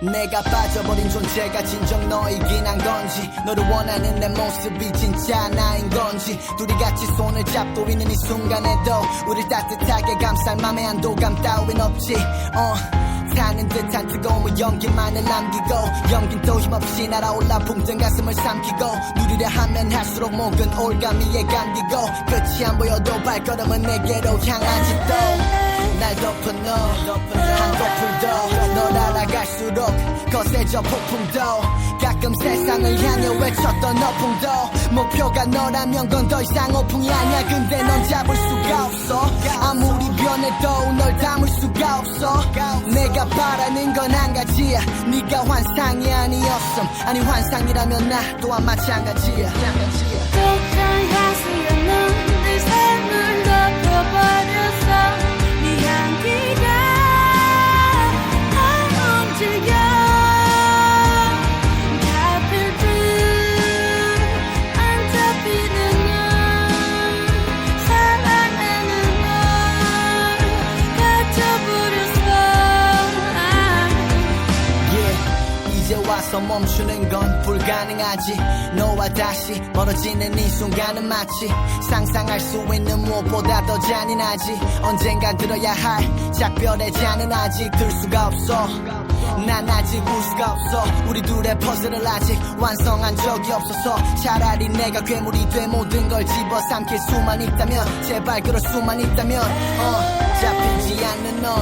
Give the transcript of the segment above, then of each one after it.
내가 빠져버린 존재가 진정 너이긴 한 건지 너를 원하는 내 모습이 진짜 나인 건지 둘이 같이 손을 잡고 있는 이 순간에도 우릴 따뜻하게 감쌀 맘에 안도감 따윈 없지. 어 타는 듯한 뜨거운 연기만을 남기고 연긴 또 힘없이 날아올라 붕뜬 가슴을 삼키고 누리려 하면 할수록 목은 올가미에 감기고 끝이 안 보여도 발걸음은 내게로 향하지 또 날 덮어 너한 거풀도 널 알아갈수록 거세져 폭풍도. 가끔 세상을 향해 외쳤던 너풍도. 목표가 너라면 건 더 이상 오풍이 아니야. 근데 넌 잡을 수가 없어. 아무리 변해도 널 담을 수가 없어. 내가 바라는 건 한 가지야. 네가 환상이 아니었음. 아니 환상이라면 나 또한 마찬가지야 와서 멈추는 건 불가능하지. 너와 다시 멀어지는 이 순간은 마치 상상할 수 있는 무엇보다 더 잔인하지. 언젠간 들어야 할 작별의 잔은 아직 들 수가 없어. 난 아직 울 수가 없어. 우리 둘의 퍼즐을 아직 완성한 적이 없어서 차라리 내가 괴물이 돼 모든 걸 집어삼킬 수만 있다면 제발 그럴 수만 있다면 어 잡히지 않는 너.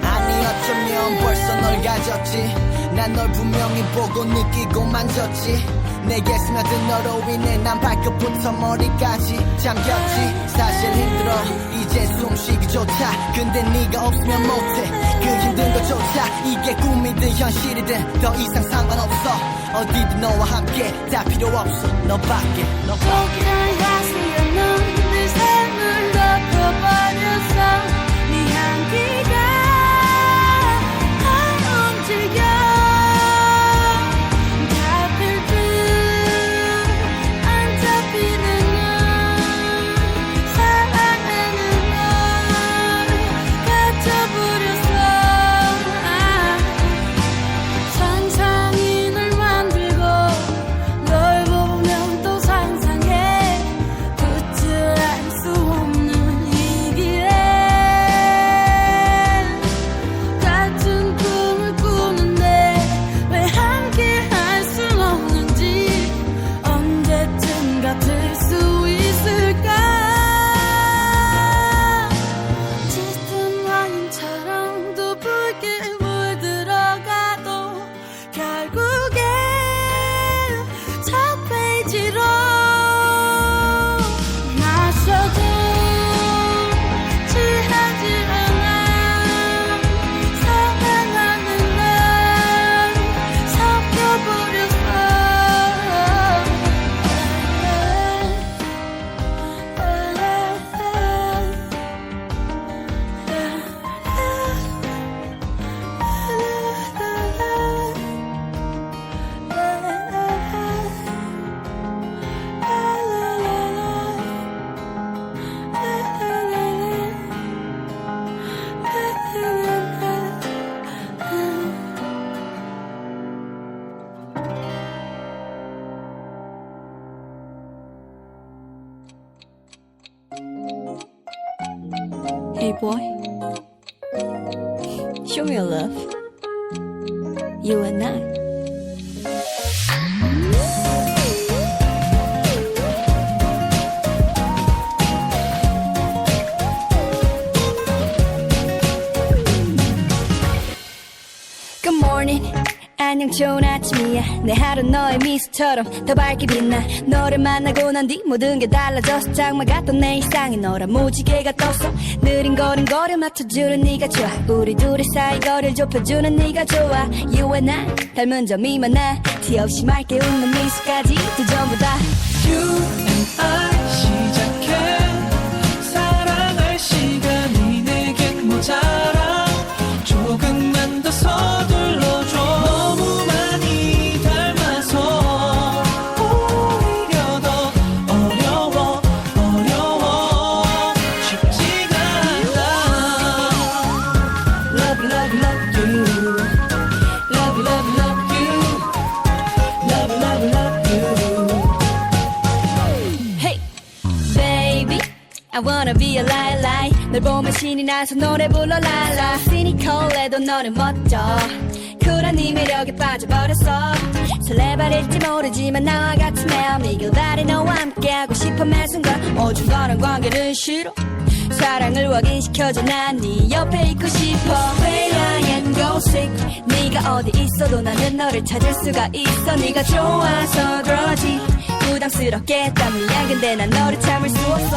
아니 어쩌면 벌써 널 가졌지 난 널 분명히 보고 느끼고 만졌지. 내게 스며든 너로 인해 난 발끝부터 머리까지 잠겼지. 사실 힘들어. 이제 숨쉬기조차 근데 네가 없으면 못해. 그 힘든 것조차 이게 꿈이든 현실이든 더 이상 상관없어. 어디든 너와 함께 다 필요 없어. 너밖에. 너밖에 Hey boy, show your love. You and I. Good morning. 안녕 좋은 아침이야. 내 하루 너의 미소처럼 더 밝게 빛나. 너를 만나고 난 뒤 모든 게 달라졌어. 장마 같던 내 일상이 너라 무지개가 떴어. 느린 걸음 거려 맞춰주는 네가 좋아. 우리 둘의 사이 거리를 좁혀주는 네가 좋아. You and I 닮은 점이 많아. 티 없이 맑게 웃는 미소까지 두 전부 다 I wanna be a light 널 보면 신이 나서 노래 불러 라라. 시니컬해도 너는 멋져. 쿨한 네 매력에 빠져버렸어. 설레발일지 모르지만 나와 같은 마음 이길 바래 너와 함께하고 싶어 매 순간. 오줌 거란 관계는 싫어. 사랑을 확인시켜줘 난 네 옆에 있고 싶어. Where I am go sick. 네가 어디 있어도 나는 너를 찾을 수가 있어. 네가 좋아서 그러지. 부담스럽게 했다 미안 근데 난 너를 참을 수 없어